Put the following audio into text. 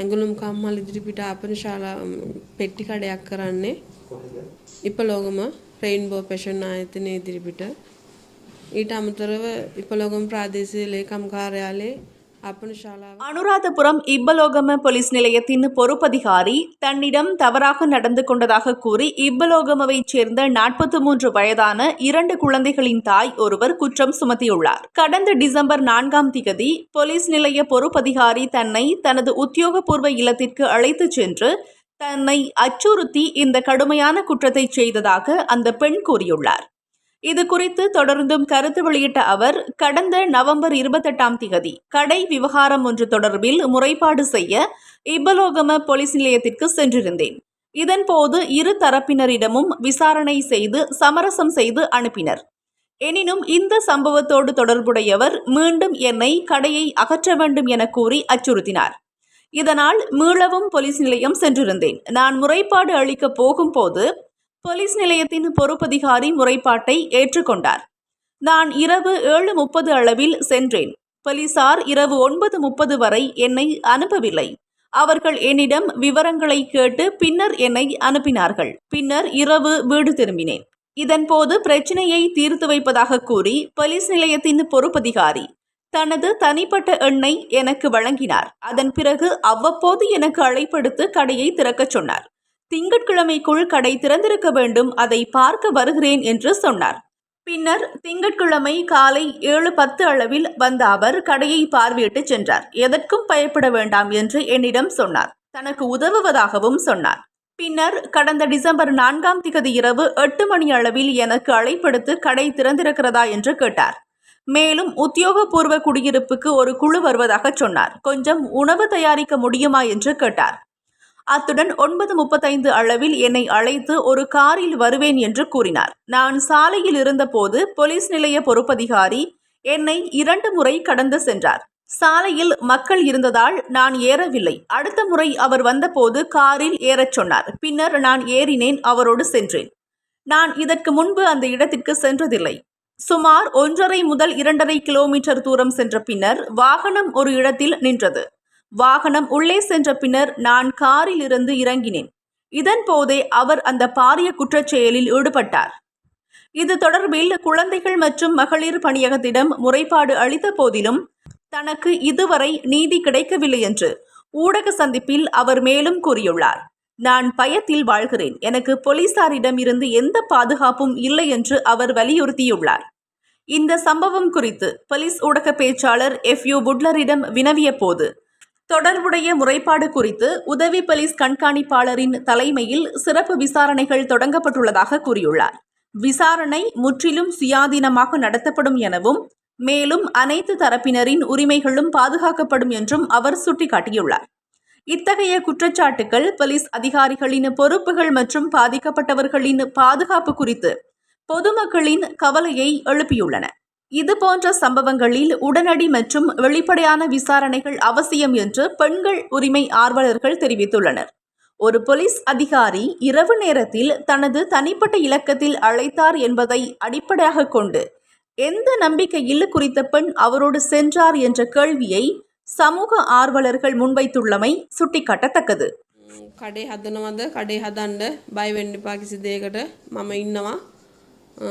ඇඟලුම් කම්මල් ඉදිරිපිට ආපන ශාලා පෙට්ටි කඩයක් කරන්නේ. ඉපලෝගම රෙයින්බෝ පැෂන් ආයතනය ඉදිරිපිට. ඊට අමතරව ඉපලෝගම ප්‍රාදේශීය ලේකම් කාර්යාලයේ ආපන ශාලාව அனுராதபுரம் இப்பலோகம போலீஸ் நிலையத்தின் பொறுப்பதிகாரி தன்னிடம் தவறாக நடந்து கொண்டதாக கூறி இப்பலோகமவைச் சேர்ந்த நாற்பத்தி மூன்று வயதான இரண்டு குழந்தைகளின் தாய் ஒருவர் குற்றம் சுமத்தியுள்ளார். கடந்த டிசம்பர் நான்காம் திகதி போலீஸ் நிலைய பொறுப்பதிகாரி தன்னை தனது உத்தியோகபூர்வ இல்லத்திற்கு அழைத்துச் சென்று தன்னை அச்சுறுத்தி இந்த கடுமையான குற்றத்தை செய்ததாக அந்த பெண் கூறியுள்ளார். இது குறித்து தொடர்ந்தும் கருத்து வெளியிட்ட அவர் கடந்த நவம்பர் இருபத்தெட்டாம் திகதி கடை விவகாரம் ஒன்று தொடர்பில் முறைப்பாடு செய்ய இப்பலோகம போலீஸ் நிலையத்திற்கு சென்றிருந்தேன். இதன்போது இரு தரப்பினரிடமும் விசாரணை செய்து சமரசம் செய்து அனுப்பினர். எனினும் இந்த சம்பவத்தோடு தொடர்புடையவர் மீண்டும் என்னை கடையை அகற்ற வேண்டும் என கூறி அச்சுறுத்தினார். இதனால் மீளவும் போலீஸ் நிலையம் சென்றிருந்தேன். நான் முறைப்பாடு அளிக்கப் போகும்போது போலீஸ் நிலையத்தின் பொறுப்பதிகாரி முறைப்பாட்டை ஏற்றுக்கொண்டார். நான் இரவு ஏழு முப்பது அளவில் சென்றேன். போலீசார் இரவு ஒன்பது முப்பது வரை என்னை அனுப்பவில்லை. அவர்கள் என்னிடம் விவரங்களை கேட்டு பின்னர் என்னை அனுப்பினார்கள். பின்னர் இரவு வீடு திரும்பினேன். இதன்போது பிரச்சனையை தீர்த்து வைப்பதாக கூறி போலீஸ் நிலையத்தின் பொறுப்பதிகாரி தனது தனிப்பட்ட எண்ணை எனக்கு வழங்கினார். அதன் பிறகு அவ்வப்போது எனக்கு அழைப்படுத்து கடையை திறக்கச் சொன்னார். திங்கட்கிழமைக்குள் கடை திறந்திருக்க வேண்டும் அதை பார்க்க வருகிறேன் என்று சொன்னார். பின்னர் திங்கட்கிழமை காலை ஏழு பத்து அளவில் வந்த அவர் கடையை பார்வையிட்டு சென்றார். எதற்கும் பயப்பட வேண்டாம் என்று என்னிடம் சொன்னார். தனக்கு உதவுவதாகவும் சொன்னார். பின்னர் கடந்த டிசம்பர் நான்காம் திகதி இரவு எட்டு மணி அளவில் எனக்கு அழைப்படுத்து கடை திறந்திருக்கிறதா என்று கேட்டார். மேலும் உத்தியோகபூர்வ குடியிருப்புக்கு ஒரு குழு வருவதாக சொன்னார். கொஞ்சம் உணவு தயாரிக்க முடியுமா? என்று கேட்டார். அத்துடன் ஒன்பது முப்பத்தைந்து அளவில் என்னை அழைத்து ஒரு காரில் வருவேன் என்று கூறினார். நான் சாலையில் இருந்தபோது போலீஸ் நிலைய பொறுப்பதிகாரி என்னை இரண்டு முறை கடந்து சென்றார். சாலையில் மக்கள் இருந்ததால் நான் ஏறவில்லை. அடுத்த முறை அவர் வந்தபோது காரில் ஏறச் சொன்னார். பின்னர் நான் ஏறினேன் அவரோடு சென்றேன். நான் இதற்கு முன்பு அந்த இடத்திற்கு சென்றதில்லை. சுமார் ஒன்றரை முதல் இரண்டரை கிலோமீட்டர் தூரம் சென்ற பின்னர் வாகனம் ஒரு இடத்தில் நின்றது. வாகனம் உள்ளே சென்ற பின்னர் நான் காரில் இருந்து இறங்கினேன். இதன் போதே அவர் அந்த பாரிய குற்றச்செயலில் ஈடுபட்டார். இது தொடர்பில் குழந்தைகள் மற்றும் மகளிர் பணியகத்திடம் முறைப்பாடு அளித்த போதிலும் தனக்கு இதுவரை நீதி கிடைக்கவில்லை என்று ஊடக சந்திப்பில் அவர் மேலும் கூறியுள்ளார். நான் பயத்தில் வாழ்கிறேன். எனக்கு போலீசாரிடம் இருந்து எந்த பாதுகாப்பும் இல்லை என்று அவர் வலியுறுத்தியுள்ளார். இந்த சம்பவம் குறித்து போலீஸ் ஊடக பேச்சாளர் எஃப் யூ புட்லரிடம் வினவிய போது தொடர்புடைய முறைப்பாடு குறித்து உதவி போலீஸ் கண்காணிப்பாளரின் தலைமையில் சிறப்பு விசாரணைகள் தொடங்கப்பட்டுள்ளதாக கூறியுள்ளார். விசாரணை முற்றிலும் சுயாதீனமாக நடத்தப்படும் எனவும் மேலும் அனைத்து தரப்பினரின் உரிமைகளும் பாதுகாக்கப்படும் என்றும் அவர் சுட்டிக்காட்டியுள்ளார். இத்தகைய குற்றச்சாட்டுகள் போலீஸ் அதிகாரிகளின் பொறுப்புகள் மற்றும் பாதிக்கப்பட்டவர்களின் பாதுகாப்பு குறித்து பொதுமக்களின் கவலையை எழுப்பியுள்ளன. இதுபோன்ற சம்பவங்களில் உடனடி மற்றும் வெளிப்படையான விசாரணைகள் அவசியம் என்று பெண்கள் உரிமை ஆர்வலர்கள் தெரிவித்துள்ளனர் ஒரு போலீஸ் அதிகாரி இரவு நேரத்தில் தனது தனிப்பட்ட இலக்கத்தில் அழைத்தார் என்பதை அடிப்படையாக கொண்டு எந்த நம்பிக்கையில் குறித்த பெண் அவரோடு சென்றார் என்ற கேள்வியை சமூக ஆர்வலர்கள் முன்வைத்துள்ளமை சுட்டிக்காட்டத்தக்கது කඩේ හදනවද කඩේ හදන්ඩ බයි වෙන්න එපා කිසි දෙයකට මම ඉන්නවා අ,